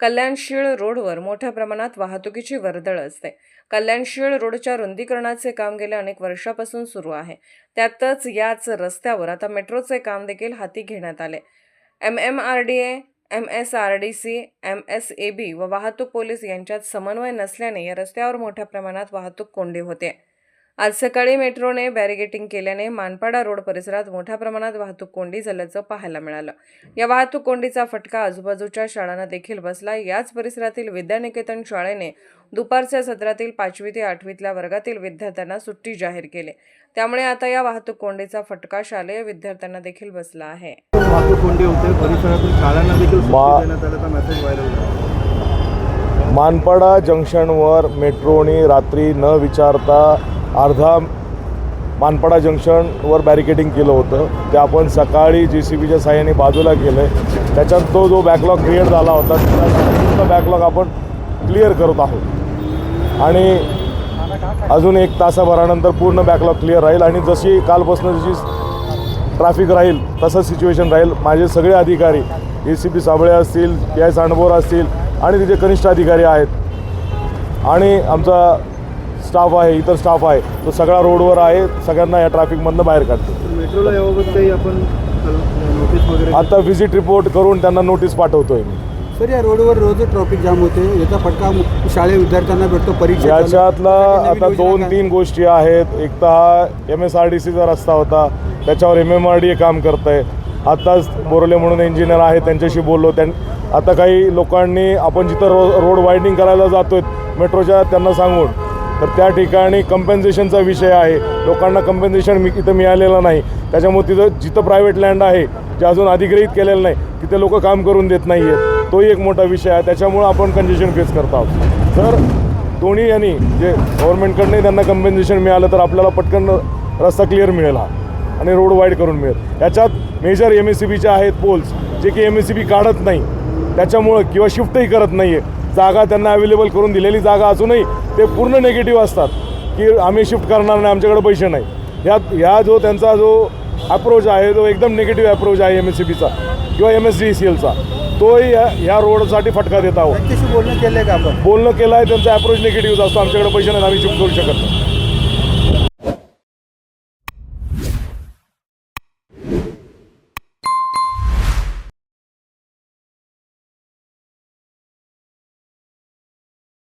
कल्याणशीळ रोडवर मोठ्या प्रमाणात वाहतुकीची वर्दळ असते. कल्याणशीळ रोडच्या रुंदीकरणाचे काम गेल्या अनेक वर्षापासून सुरू आहे. त्यातच याच रस्त्यावर आता मेट्रोचे काम देखील हाती घेण्यात आले. M M R D A M S R D C M S A B व वाहतूक पोलीस यांच्यात समन्वय नसल्याने या रस्त्यावर मोठ्या प्रमाणात वाहतूक कोंडी होते. आज सकाळी मेट्रोने बॅरिगेटिंग केल्याने मानपाडा रोड परिसरात मोठ्या प्रमाणात वाहतूक कोंडी झाल्याचं पाहायला मिळालं. या वाहतूक कोंडीचा फटका आजूबाजूच्या शाळांना देखील बसला. याच परिसरातील विद्यानिकेतन शाळेने दुपारच्या सत्रातील पाचवी ते आठवीतल्या वर्गातील विद्यार्थ्यांना सुट्टी जाहीर केली. त्यामुळे आता या वाहतूक कोंडीचा फटका शालेय विद्यार्थ्यांना देखील बसला आहे. वाहतूक कोंडी होते. परिसरातून शाळांना देखील सुट्टी मा- देण्यात आल्याचा मेसेज व्हायरल झाला. मानपाडा जंक्शनवर मेट्रोने रात्री न विचारता अर्धा मानपाडा जंक्शनवर बॅरिकेडिंग केलं होतं. ते आपण सकाळी जे सी बीच्या साह्याने बाजूला केलं आहे त्याच्यात तो जो बॅकलॉग क्रिएट झाला होता तो बॅकलॉग आपण क्लिअर करत आहोत. आणि अजून एक तासाभरानंतर पूर्ण बॅकलॉग क्लिअर राहील आणि जशी कालपासून जशी ट्रॅफिक राहील तसं सिच्युएशन राहील. माझे सगळे अधिकारी ए सी पी साबळे असतील पी आय सांडबोर असतील आणि तिचे कनिष्ठ अधिकारी आहेत. आणि आमचा स्टाफ आहे इतर स्टाफ आहे तो सगळा रोडवर आहे सगळ्यांना या ट्रॅफिकमधनं बाहेर काढतो. मेट्रोला याबाबत काही आपण नोटीस वगैरे आता व्हिजिट रिपोर्ट करून त्यांना नोटीस पाठवतोय मी. सर या रोडवर रोज ट्रॉफिक जाम होते याचा फटका शालेय विद्यार्थ्यांना भेटतो परीक्षा याच्यातला आता दोन? तीन गोष्टी आहेत. एक तर हा एम एस आर डी सीचा रस्ता होता त्याच्यावर एम एम आर डी काम करत आहे आत्ताच बोरले म्हणून इंजिनियर आहे त्यांच्याशी बोललो. त्यां आता काही लोकांनी आपण जिथं रो रोड वायडिंग करायला जातोय मेट्रोच्या त्यांना सांगून. तर त्या ठिकाणी कंपेन्सेशनचा विषय आहे. लोकांना कंपेन्सेशन मी इथं मिळालेलं नाही. त्याच्यामुळे तिथं जिथं प्रायव्हेट लँड आहे जे अजून अधिग्रहित केलेलं नाही तिथे लोक काम करून देत नाही आहेत तोही एक मोठा विषय आहे. त्याच्यामुळं आपण कंजेशन फेस करत आहोत. तर दोन्ही यांनी जे गव्हर्नमेंटकडनं त्यांना कंपेन्सेशन मिळालं तर आपल्याला पटकन रस्ता क्लिअर मिळेल हा. आणि रोड वाईड करून मिळेल. याच्यात मेजर एम एस सी बीचे आहेत पोल्स जे की एम एस सी बी काढत नाही. त्याच्यामुळं किंवा शिफ्टही करत नाही आहे जागा त्यांना अवेलेबल करून दिलेली जागा असूनही ते पूर्ण निगेटिव्ह असतात की आम्ही शिफ्ट करणार नाही आमच्याकडे पैसे नाही. ह्यात ह्या जो त्यांचा जो अप्रोच आहे तो एकदम निगेटिव्ह अप्रोच आहे एम एस सी बीचा किंवा एम एस डी सी एलचा तोही ह्या ह्या रोडसाठी फटका देत आहोत. बोलणं केलंय का आपण? बोलणं केलं आहे त्यांचा अप्रोच निगेटिव्ह असतो आमच्याकडे पैसे नाही आम्ही शिफ्ट करू शकत नाही.